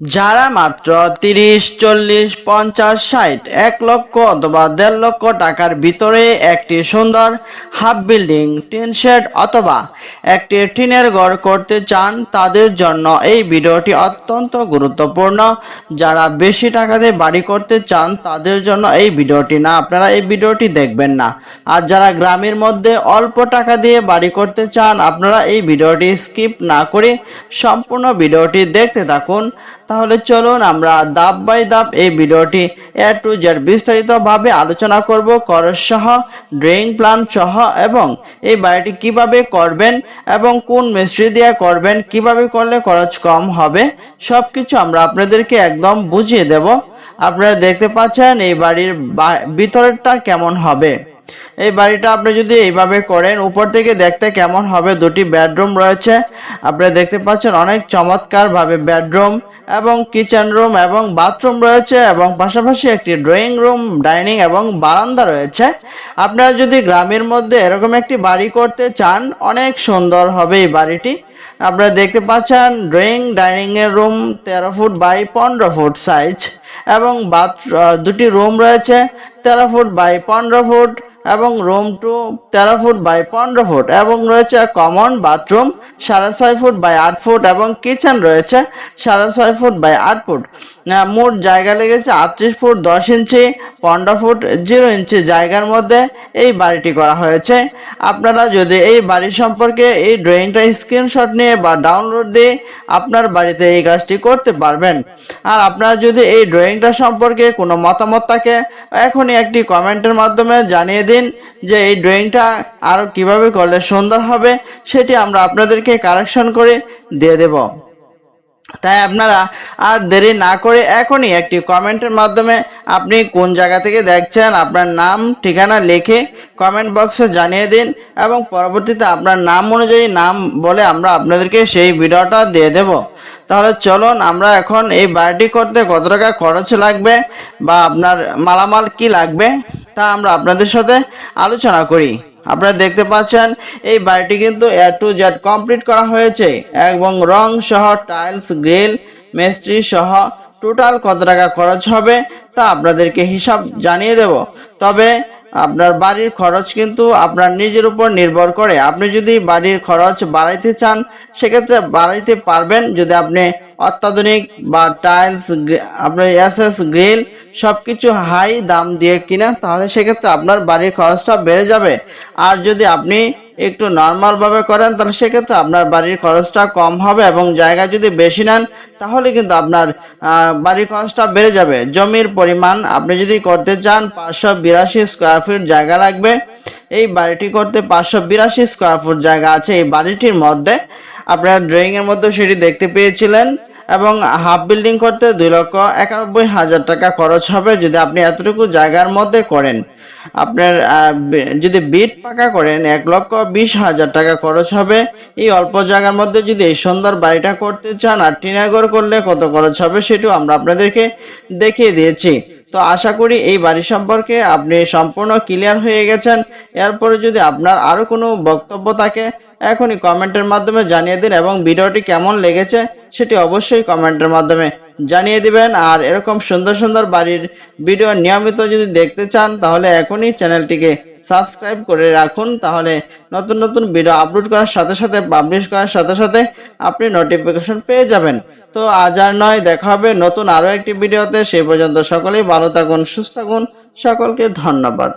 যারা মাত্র তিরিশ, চল্লিশ, পঞ্চাশ, ষাট, এক লক্ষ অথবা দেড় লক্ষ টাকার ভিতরে একটি সুন্দর হাফ বিল্ডিং, টিন শেড অথবা একটি টিনের ঘর করতে চান, তাদের জন্য এই ভিডিওটি অত্যন্ত গুরুত্বপূর্ণ। যারা বেশি টাকা দিয়ে বাড়ি করতে চান, তাদের জন্য এই ভিডিওটি না, আপনারা এই ভিডিওটি দেখবেন না। আর যারা গ্রামের মধ্যে অল্প টাকা দিয়ে বাড়ি করতে চান, আপনারা এই ভিডিওটি স্কিপ না করে সম্পূর্ণ ভিডিওটি দেখতে থাকুন। তাহলে চলুন আমরা ধাপ বাই ধাপ এই ভিডিওটি এ টু জেড বিস্তারিতভাবে আলোচনা করব খরচ সহ ড্রেইং প্ল্যান সহ এবং এই বাড়িটি কীভাবে করবেন এবং কোন মিস্ত্রি দিয়ে করবেন, কীভাবে করলে খরচ কম হবে সব কিছু আমরা আপনাদেরকে একদম বুঝিয়ে দেব। আপনারা দেখতে পাচ্ছেন এই বাড়ির ভিতরেরটা কেমন হবে। এই বাড়িটা আপনি যদি এইভাবে করেন, উপর থেকে দেখতে কেমন হবে, দুটি বেডরুম রয়েছে। আপনারা দেখতে পাচ্ছেন অনেক চমৎকার ভাবে বেডরুম। এবং কিচেন রুম এবং বাথরুম রয়েছে এবং পাশাপাশি একটি ড্রয়িং রুম ডাইনিং এবং বারান্দা রয়েছে। আপনারা যদি গ্রামের মধ্যে এরকম একটি বাড়ি করতে চান, অনেক সুন্দর হবে এই বাড়িটি। আপনারা দেখতে পাচ্ছেন ড্রয়িং ডাইনিং এর রুম তেরো ফুট বাই পনেরো ফুট সাইজ এবং বাথ দুটি রুম রয়েছে, তেরো ফুট বাই পনেরো ফুট। এবং রুম টু তেরো ফুট বাই পনেরো ফুট এবং রয়েছে কমন বাথরুম, সাড়ে ছয় ফুট বাই আট ফুট এবং কিচেন রয়েছে সাড়ে ছয় ফুট বাই আট ফুট। মোট জায়গা লেগেছে আটত্রিশ ফুট, দশ ইঞ্চি, পনেরো ফুট, জিরো ইঞ্চি জায়গার মধ্যে এই বাড়িটি করা হয়েছে। আপনারা যদি এই বাড়ি সম্পর্কে এই ড্রয়িংটা স্ক্রিনশট নিয়ে বা ডাউনলোড দিয়ে আপনার বাড়িতে এই কাজটি করতে পারবেন। আর আপনারা যদি এই ড্রয়িংটা সম্পর্কে কোনো মতামত থাকে, এখনই একটি কমেন্টের মাধ্যমে জানিয়ে দিন যে এই ড্রয়িংটা আরও কীভাবে করলে সুন্দর হবে, সেটি আমরা আপনাদেরকে কারেকশন করে দিয়ে দেব। তাই আপনারা আর দেরি না করে এখনই একটি কমেন্টের মাধ্যমে আপনি কোন জায়গা থেকে দেখছেন, আপনার নাম, ঠিকানা লিখে কমেন্ট বক্সে জানিয়ে দিন এবং পরবর্তীতে আপনার নাম অনুযায়ী নাম বলে আমরা আপনাদেরকে সেই ভিডিওটা দিয়ে দেব। তাহলে চলুন আমরা এখন এই বাড়িটি করতে কত টাকা খরচ লাগবে বা আপনার মালামাল কি লাগবে তা আমরা আপনাদের সাথে আলোচনা করি। আপনারা দেখতে পাচ্ছেন, এই বাড়িটি কিন্তু এ টু জেড কমপ্লিট করা হয়েছে এবং রং সহ টাইলস গ্রিল মিস্ত্রি সহ টোটাল কত টাকা খরচ হবে তা আপনাদেরকে হিসাব জানিয়ে দেব। তবে আপনার বাড়ির খরচ কিন্তু আপনার নিজের উপর নির্ভর করে। আপনি যদি বাড়ির খরচ বাড়াইতে চান, সেক্ষেত্রে বাড়াইতে পারবেন যদি আপনি অত্যাধুনিক বা টাইলস আপনার এসএস গ্রিল সব কিছু হাই দাম দিয়ে কিনেন, তাহলে সেক্ষেত্রে আপনার বাড়ির খরচটা বেড়ে যাবে। আর যদি আপনি একটু নর্মালভাবে করেন, তাহলে সেক্ষেত্রে আপনার বাড়ির খরচটা কম হবে এবং জায়গা যদি বেশি নেন, তাহলে কিন্তু আপনার বাড়ির খরচটা বেড়ে যাবে। জমির পরিমাণ আপনি যদি করতে চান, পাঁচশো বিরাশি স্কোয়ার ফিট জায়গা লাগবে। এই বাড়িটি করতে পাঁচশো বিরাশি স্কোয়ার ফুট জায়গা আছে এই বাড়িটির মধ্যে। আপনারা ড্রয়িংয়ের মধ্যে সেটি দেখতে পেয়েছিলেন। এবং হাফ বিল্ডিং করতে দুই লক্ষ একানব্বই হাজার টাকা খরচ হবে যদি আপনি এতটুকু জায়গার মধ্যে করেন। আপনার যদি বিট পাকা করেন, এক লক্ষ বিশ হাজার টাকা খরচ হবে। এই অল্প জায়গার মধ্যে যদি এই সুন্দর বাড়িটা করতে চান, আর টিনাগর করলে কত খরচ হবে সেটাও আমরা আপনাদেরকে দেখিয়ে দিয়েছি। তো আশা করি এই বাড়ি সম্পর্কে আপনি সম্পূর্ণ ক্লিয়ার হয়ে গেছেন। এরপরে যদি আপনার আরও কোনো বক্তব্য থাকে এখনই কমেন্টের মাধ্যমে জানিয়ে দিন এবং ভিডিওটি কেমন লেগেছে সেটি অবশ্যই কমেন্টের মাধ্যমে জানিয়ে দিবেন। আর এরকম সুন্দর সুন্দর বাড়ির ভিডিও নিয়মিত যদি দেখতে চান, তাহলে এখনই চ্যানেলটিকে সাবস্ক্রাইব করে রাখুন। তাহলে নতুন নতুন ভিডিও আপলোড করার সাথে সাথে, পাবলিশ করার সাথে সাথে আপনি নোটিফিকেশন পেয়ে যাবেন। তো আজ আর নয়, দেখা হবে নতুন আরও একটি ভিডিওতে। সেই পর্যন্ত সকলেই ভালো থাকুন, সুস্থ থাকুন। সকলকে ধন্যবাদ।